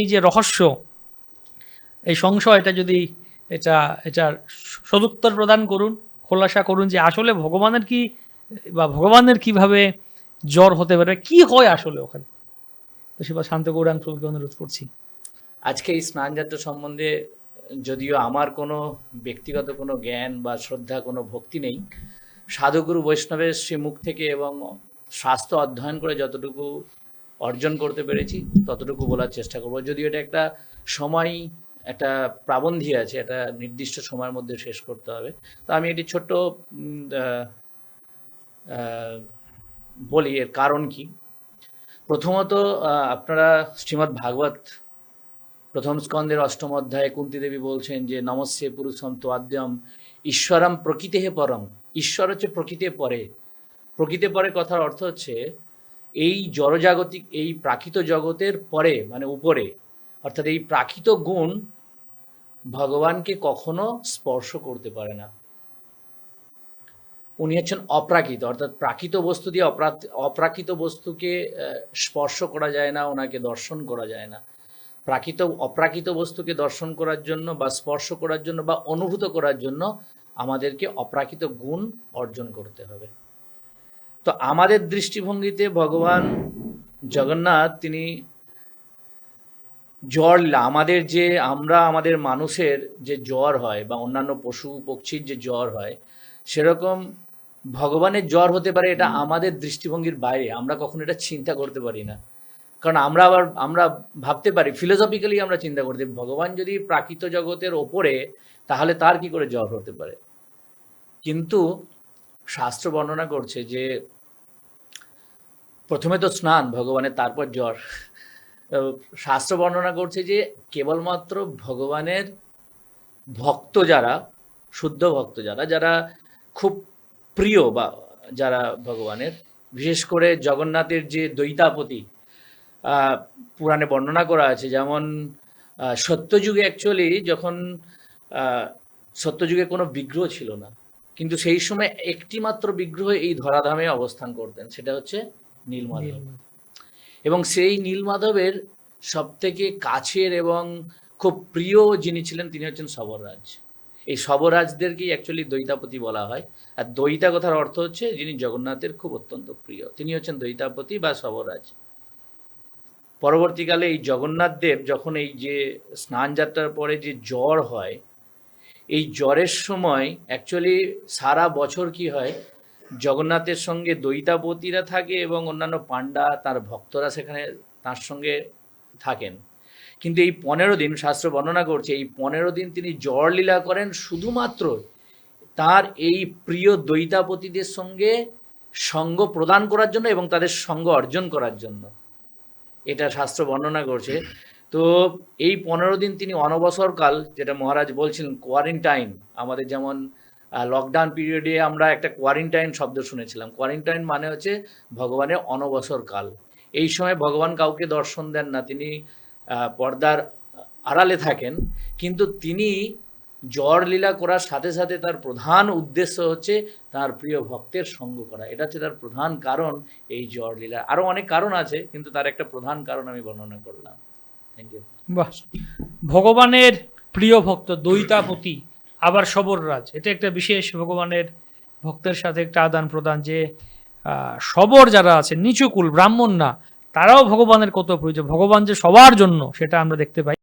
এই যে রহস্য, এই সংশয় এটা যদি এটা, এটার সদুত্তর প্রদান করুন, খোলাসা করুন যে আসলে ভগবানের কি, বা ভগবানের কীভাবে জ্বর হতে পারে, কি হয় আসলে ওখানে? তো সেবা শান্ত গৌরাঙ্গ প্রভুকে অনুরোধ করছি। আজকে এই স্নানযাত্রা সম্বন্ধে যদিও আমার কোনো ব্যক্তিগত কোনো জ্ঞান বা শ্রদ্ধা, কোনো ভক্তি নেই, সাধুগুরু বৈষ্ণবের সে মুখ থেকে এবং শাস্ত্র অধ্যয়ন করে যতটুকু অর্জন করতে পেরেছি, ততটুকু বলার চেষ্টা করব। যদিও এটা একটা সময়, একটা প্রাবন্ধী আছে, একটা নির্দিষ্ট সময়ের মধ্যে শেষ করতে হবে। তো আমি একটি ছোট্ট বলি এর কারণ কি। প্রথমত আপনারা শ্রীমদ্ ভাগবত প্রথম স্কন্দের অষ্টম অধ্যায়ে কুন্তি দেবী বলছেন যে, নমস্যে পুরুষম তোয়াদ্যম, ঈশ্বরম প্রকৃতি হে পরম। ঈশ্বর হচ্ছে প্রকৃতির পরে। প্রকৃতির পরে কথার অর্থ হচ্ছে এই জড়জাগতিক, এই প্রাকৃত জগতের পরে মানে উপরে, অর্থাৎ এই প্রাকৃত গুণ ভগবানকে কখনো স্পর্শ করতে পারে না। উনি হচ্ছেন অপ্রাকৃত, অর্থাৎ প্রাকৃত বস্তু দিয়ে অপ্রা- অপ্রাকৃত বস্তুকে স্পর্শ করা যায় না, ওনাকে দর্শন করা যায় না। প্রাকৃত, অপ্রাকৃত বস্তুকে দর্শন করার জন্য বা স্পর্শ করার জন্য বা অনুভূত করার জন্য আমাদেরকে অপ্রাকৃত গুণ অর্জন করতে হবে। তো আমাদের দৃষ্টিভঙ্গিতে ভগবান জগন্নাথ তিনি জ্বর আমাদের যে আমরা আমাদের মানুষের যে জ্বর হয় বা অন্যান্য পশু পক্ষীর যে জ্বর হয় সেরকম ভগবানের জ্বর হতে পারে এটা আমাদের দৃষ্টিভঙ্গির বাইরে। আমরা কখনো এটা চিন্তা করতে পারি না। কারণ আমরা আবার আমরা ভাবতে পারি ফিলোসফিক্যালি আমরা চিন্তা করতে ভগবান যদি প্রাকৃত জগতের ওপরে তাহলে তার কি করে জ্বর হতে পারে? কিন্তু শাস্ত্র বর্ণনা করছে যে প্রথমে তো স্নান, ভগবানের তারপর জ্বর। শাস্ত্র বর্ণনা করছে যে কেবলমাত্র ভগবানের ভক্ত যারা, শুদ্ধ ভক্ত যারা যারা খুব প্রিয় বা যারা ভগবানের, বিশেষ করে জগন্নাথের যে দৈতাপতি পুরাণে বর্ণনা করা আছে, যেমন সত্যযুগে অ্যাকচুয়ালি যখন সত্যযুগে কোনো বিগ্রহ ছিল না, কিন্তু সেই সময় একটি মাত্র বিগ্রহ এই ধরাধামে অবস্থান করতেন, সেটা হচ্ছে নীলমাধব। এবং সেই নীলমাধবের সব থেকে কাছের এবং খুব প্রিয় যিনি ছিলেন তিনি হচ্ছেন সবররাজ এই সবরাজদেরকেই অ্যাকচুয়ালি দৈতাপতি বলা হয়। আর দৈতা কথার অর্থ হচ্ছে যিনি জগন্নাথের খুব অত্যন্ত প্রিয়। তিনি হচ্ছেন দৈতাপতি বা সবরাজ পরবর্তীকালে এই জগন্নাথ দেব যখন এই যে স্নান যাত্রার পরে যে জ্বর হয় এই জ্বরের সময় অ্যাকচুয়ালি সারা বছর কি হয় জগন্নাথের সঙ্গে দৈতাপতিরা থাকে এবং অন্যান্য পাণ্ডা তার ভক্তরা সেখানে তার সঙ্গে থাকেন। কিন্তু এই পনেরো দিন শাস্ত্র বর্ণনা করছে, এই পনেরো দিন তিনি লীলা করেন শুধুমাত্র তার এই প্রিয় দৈতাপতিদের সঙ্গে সঙ্গ প্রদান করার জন্য এবং তাদের সঙ্গ অর্জন করার জন্য। এটা শাস্ত্র বর্ণনা করছে। তো এই পনেরো দিন তিনি অনবসরকাল, যেটা মহারাজ বলছিলেন কোয়ারেন্টাইন আমাদের যেমন লকডাউন পিরিয়ডে আমরা একটা কোয়ারেন্টাইন শব্দ শুনেছিলাম। কোয়ারেন্টাইন মানে হচ্ছে ভগবানের অনবসর কাল। এই সময় ভগবান কাউকে দর্শন দেন না। তিনি পর্দার আড়ালে থাকেন। কিন্তু তিনি জ্বর লীলা করার সাথে সাথে তার প্রধান উদ্দেশ্য হচ্ছে তার প্রিয় ভক্তের সঙ্গ করা। এটা হচ্ছে তার প্রধান কারণ এই জ্বর লীলা আরও অনেক কারণ আছে, কিন্তু তার একটা প্রধান কারণ আমি বর্ণনা করলাম। থ্যাংক ইউ ভগবানের প্রিয় ভক্ত, দৈতাপতি আবার সবররাজ এটা একটা বিশেষ ভগবানের ভক্তের সাথে একটা আদান প্রদান যে সবর যারা আছে নিচুকুল ব্রাহ্মণ না, তারাও ভগবানের কত প্রয়োজন। ভগবান যে সবার জন্য, সেটা আমরা দেখতে পাই।